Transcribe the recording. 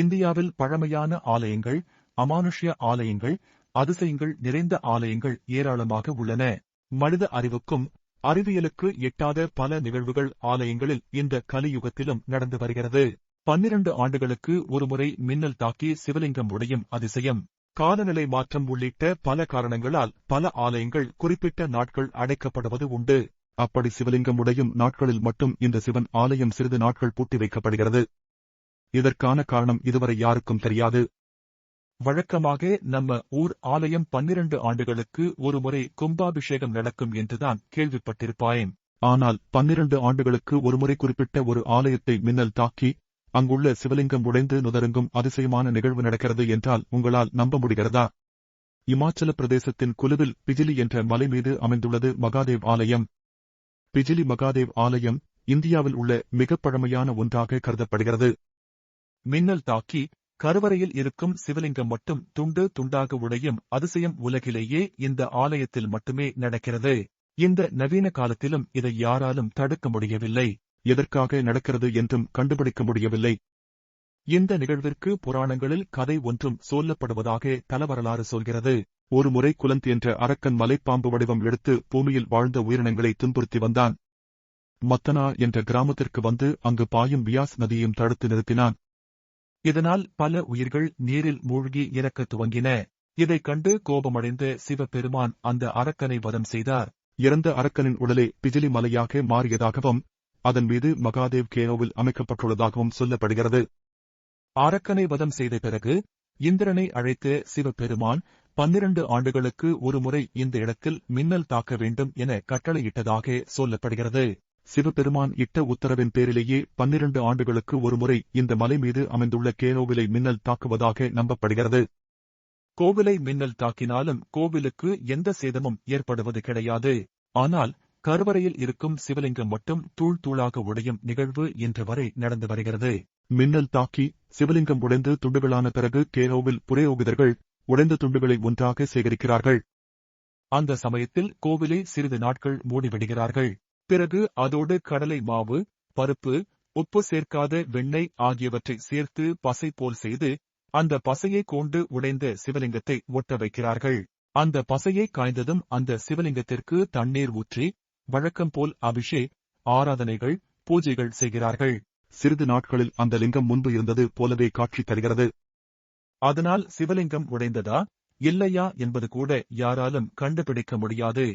இந்தியாவில் பழமையான ஆலயங்கள் அமானுஷ்ய ஆலயங்கள் அதிசயங்கள் நிறைந்த ஆலயங்கள் ஏராளமாக உள்ளன. மனித அறிவுக்கும் அறிவியலுக்கு எட்டாத பல நிகழ்வுகள் ஆலயங்களில் இந்த கலியுகத்திலும் நடந்து வருகிறது. பன்னிரண்டு ஆண்டுகளுக்கு ஒருமுறை மின்னல் தாக்கி சிவலிங்கம் உடையும் அதிசயம். காலநிலை மாற்றம் உள்ளிட்ட பல காரணங்களால் பல ஆலயங்கள் குறிப்பிட்ட நாட்கள் அடைக்கப்படுவது உண்டு. அப்படி சிவலிங்கம் உடையும் நாட்களில் மட்டும் இந்த சிவன் ஆலயம் சிறிது நாட்கள் பூட்டி வைக்கப்படுகிறது. இதற்கான காரணம் இதுவரை யாருக்கும் தெரியாது. வழக்கமாக நம்ம ஊர் ஆலயம் பன்னிரண்டு ஆண்டுகளுக்கு ஒருமுறை கும்பாபிஷேகம் நடக்கும் என்றுதான் கேள்விப்பட்டிருப்பாயேன். ஆனால் பன்னிரண்டு ஆண்டுகளுக்கு ஒருமுறை குறிப்பிட்ட ஒரு ஆலயத்தை மின்னல் தாக்கி அங்குள்ள சிவலிங்கம் உடைந்து நுதருங்கும் அதிசயமான நிகழ்வு நடக்கிறது என்றால் உங்களால் நம்ப முடிகிறதா? இமாச்சல பிரதேசத்தின் குலுவில் பிஜிலி என்ற மலை மீது அமைந்துள்ளது மகாதேவ் ஆலயம். பிஜிலி மகாதேவ் ஆலயம் இந்தியாவில் உள்ள மிகப் பழமையான ஒன்றாக கருதப்படுகிறது. மின்னல் தாக்கி கருவறையில் இருக்கும் சிவலிங்கம் மட்டும் துண்டு துண்டாக உடையும் அதிசயம் உலகிலேயே இந்த ஆலயத்தில் மட்டுமே நடக்கிறது. இந்த நவீன காலத்திலும் இதை யாராலும் தடுக்க முடியவில்லை. எதற்காக நடக்கிறது என்றும் கண்டுபிடிக்க முடியவில்லை. இந்த நிகழ்விற்கு புராணங்களில் கதை ஒன்றும் சொல்லப்படுவதாக தலவரலாறு சொல்கிறது. ஒரு முறை குலந்த் என்ற அரக்கன் மலைப்பாம்பு வடிவம் எடுத்து பூமியில் வாழ்ந்த உயிரினங்களை துன்புறுத்தி வந்தான். மத்தனா என்ற கிராமத்திற்கு வந்து அங்கு பாயும் வியாஸ் நதியையும் தடுத்து நிறுத்தினான். இதனால் பல உயிர்கள் நீரில் மூழ்கி இறக்க துவங்கின. இதைக் கண்டு கோபமடைந்த சிவபெருமான் அந்த அரக்கனை வதம் செய்தார். இறந்த அரக்கனின் உடலே பிஜிலி மலையாக மாறியதாகவும் அதன் மீது மகாதேவ் கேனோவில் அமைக்கப்பட்டுள்ளதாகவும் சொல்லப்படுகிறது. அரக்கனை வதம் செய்த பிறகு இந்திரனை அழைத்த சிவபெருமான் பன்னிரண்டு ஆண்டுகளுக்கு ஒருமுறை இந்த இடத்தில் மின்னல் தாக்க வேண்டும் என கட்டளையிட்டதாக சொல்லப்படுகிறது. சிவபெருமான் இட்ட உத்தரவின் பேரிலேயே பன்னிரண்டு ஆண்டுகளுக்கு ஒருமுறை இந்த மலை மீது அமைந்துள்ள கேனோவிலை மின்னல் தாக்குவதாக நம்பப்படுகிறது. கோவிலை மின்னல் தாக்கினாலும் கோவிலுக்கு எந்த சேதமும் ஏற்படுவது கிடையாது. ஆனால் கருவறையில் இருக்கும் சிவலிங்கம் மட்டும் தூள் தூளாக உடையும் நிகழ்வு இன்று வரை நடந்து வருகிறது. மின்னல் தாக்கி சிவலிங்கம் உடைந்து துண்டுகளான பிறகு கேரோவில் புரயோகிதர்கள் உடைந்த துண்டுகளை ஒன்றாக சேகரிக்கிறார்கள். அந்த சமயத்தில் கோவிலை சிறிது நாட்கள் மூடிவிடுகிறார்கள். பிறகு அதோடு கடலை மாவு பருப்பு உப்பு சேர்க்காத வெண்ணெய் ஆகியவற்றை சேர்த்து பசை போல் செய்து அந்த பசையை கொண்டு உடைந்த சிவலிங்கத்தை ஒட்ட வைக்கிறார்கள். அந்த பசையை காய்ந்ததும் அந்த சிவலிங்கத்திற்கு தண்ணீர் ஊற்றி வழக்கம் போல் அபிஷேக் ஆராதனைகள் பூஜைகள் செய்கிறார்கள். சிறிது நாட்களில் அந்த லிங்கம் முன்பு இருந்தது போலவே காட்சி தருகிறது. அதனால் சிவலிங்கம் உடைந்ததா இல்லையா என்பது கூட யாராலும் கண்டுபிடிக்க முடியாது.